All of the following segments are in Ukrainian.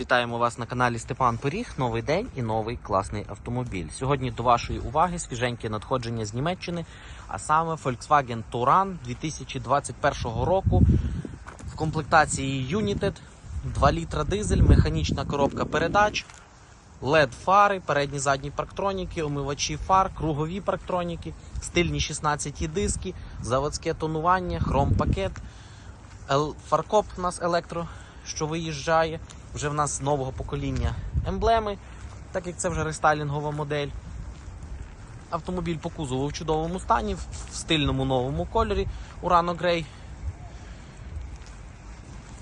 Вітаємо вас на каналі Степан Пиріг. Новий день і новий класний автомобіль. Сьогодні до вашої уваги свіженьке надходження з Німеччини, а саме Volkswagen Touran 2021 року в комплектації United, 2 літра дизель, механічна коробка передач, LED фари, передні задні парктроніки, омивачі фар, кругові парктроніки, стильні 16 диски, заводське тонування, хром пакет. Фаркоп у нас електро, що виїжджає. Вже в нас нового покоління емблеми, так як це вже рестайлінгова модель. Автомобіль по кузову в чудовому стані, в стильному новому кольорі Urano Grey.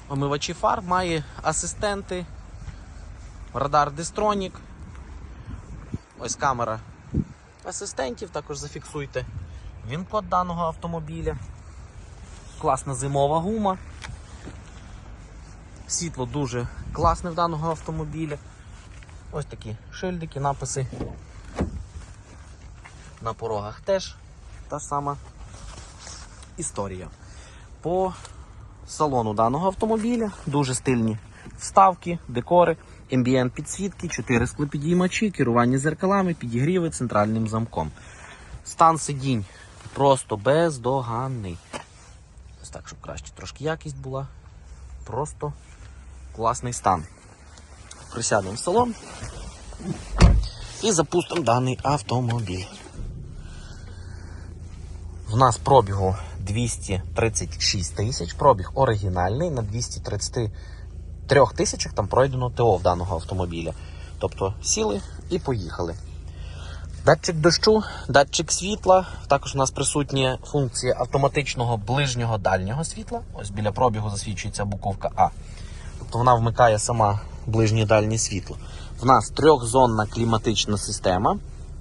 Омивачі фар, має асистенти, радар Distronік. Ось камера асистентів, також зафіксуйте він-код даного автомобіля. Класна зимова гума. Світло дуже класне в даного автомобіля. Ось такі шильдики, написи. На порогах теж та сама історія. По салону даного автомобіля дуже стильні вставки, декори, ембієнт підсвітки, 4 склопідіймачі, керування зеркалами, підігріви центральним замком. Стан сидінь просто бездоганний. Ось так, щоб краще трошки якість була. Просто класний стан. Присядемо в салон і запустимо даний автомобіль. В нас пробігу 236 тисяч, пробіг оригінальний на 233 тисячах там пройдено ТО в даного автомобіля. Тобто сіли і поїхали. Датчик дощу, датчик світла. Також у нас присутня функція автоматичного ближнього дальнього світла. Ось біля пробігу засвідчується буковка А. Тобто вона вмикає сама ближнє дальнє світло. В нас трьохзонна кліматична система.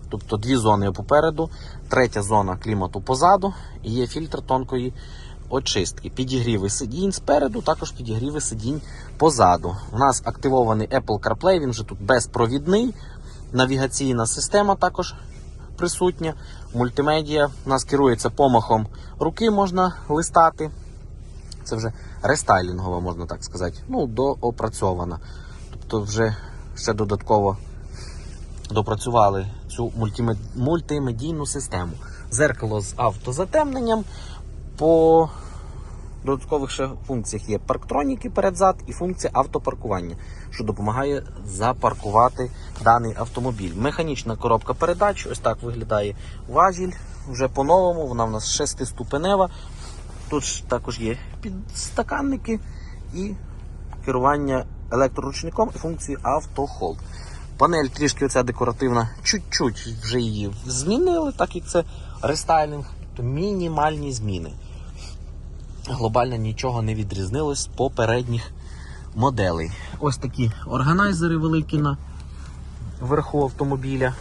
Тобто дві зони попереду, третя зона клімату позаду і є фільтр тонкої очистки. Підігріви сидінь спереду, також підігріви сидінь позаду. У нас активований Apple CarPlay, він вже тут безпровідний. Навігаційна система також присутня. Мультимедіа у нас керується помахом руки, можна листати. Це вже рестайлінгова, можна так сказати. Ну, доопрацьована. Тобто вже ще додатково допрацювали цю мультимедійну систему. Зеркало з автозатемненням. По додаткових ще функціях є парктроніки перед-зад і функція автопаркування, що допомагає запаркувати даний автомобіль. Механічна коробка передач, ось так виглядає важіль. Вже по-новому, вона в нас шестиступенева. Тут також є підстаканники і керування електроручником і функцією автохолд. Панель трішки оця декоративна, чуть-чуть вже її змінили, так як це рестайлінг, то мінімальні зміни. Глобально нічого не відрізнилось з попередніх моделей. Ось такі органайзери великі на верху автомобіля.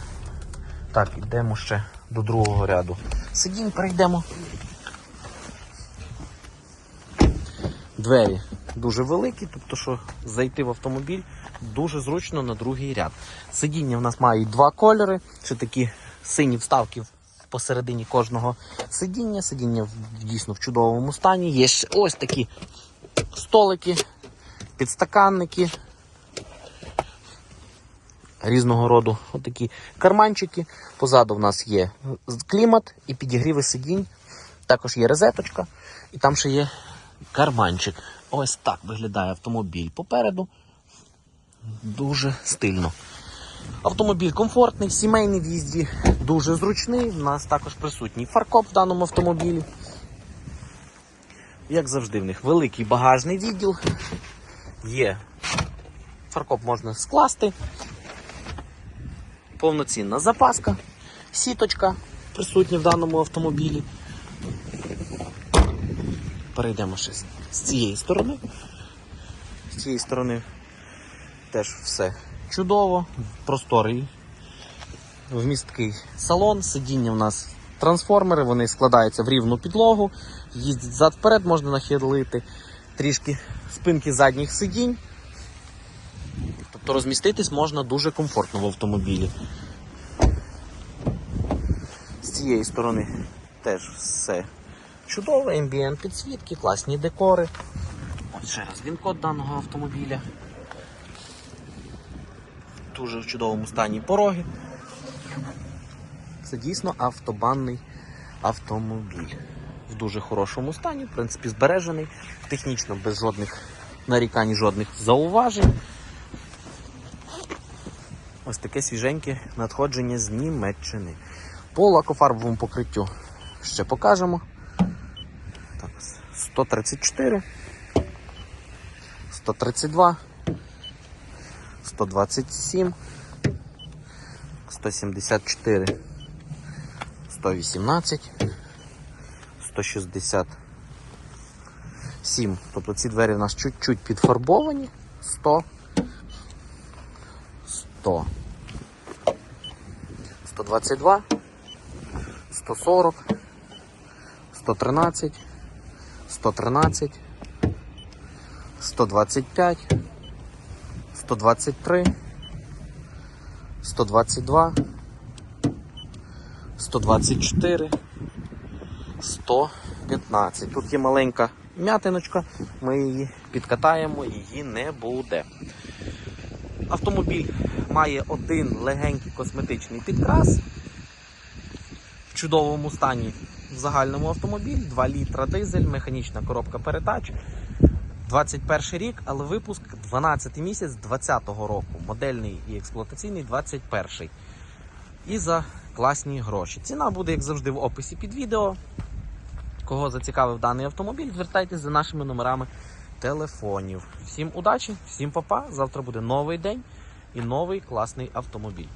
Так, йдемо ще до другого ряду. Сидінь, перейдемо. Двері дуже великі, тобто, що зайти в автомобіль дуже зручно на другий ряд. Сидіння в нас мають два кольори, ще такі сині вставки посередині кожного сидіння. Сидіння дійсно в чудовому стані. Є ще ось такі столики, підстаканники. Різного роду отакі карманчики. Позаду в нас є клімат і підігріви сидінь. Також є розеточка, і там ще є карманчик. Ось так виглядає автомобіль попереду. Дуже стильно. Автомобіль комфортний, сімейний в їзді, дуже зручний. У нас також присутній фаркоп в даному автомобілі. Як завжди, в них великий багажний відділ. Є фаркоп можна скласти. Повноцінна запаска, сіточка присутня в даному автомобілі. Перейдемо ще з- цієї сторони. З цієї сторони теж все чудово, просторий, вмісткий салон, сидіння в нас трансформери, вони складаються в рівну підлогу, їздять зад вперед, можна нахилити трішки спинки задніх сидінь. Тобто розміститись можна дуже комфортно в автомобілі. З цієї сторони теж все чудово, ембієнт підсвітки, класні декори. От ще раз він код даного автомобіля. дуже в чудовому стані пороги. Це дійсно автобанний автомобіль. В дуже хорошому стані, в принципі, збережений, технічно без жодних нарікань, жодних зауважень. Ось таке свіженьке надходження з Німеччини. По лакофарбовому покриттю ще покажемо. Так, 134, 132, 127, 174, 118, 167. Тобто ці двері в нас чуть-чуть підфарбовані. 100, 100, 122, 140, 113, 113, 125, 123, 122, 124, 115. Тут є маленька м'ятиночка, ми її підкатаємо, її не буде. Автомобіль має один легенький косметичний підкрас в чудовому стані в загальному автомобіль, 2 літра дизель, механічна коробка передач. 21 рік, але випуск 12 місяць 2020 року. Модельний і експлуатаційний 21. І за класні гроші. Ціна буде, як завжди, в описі під відео. Кого зацікавив даний автомобіль, звертайтеся за нашими номерами телефонів. Всім удачі, всім па-па. Завтра буде новий день і новий класний автомобіль.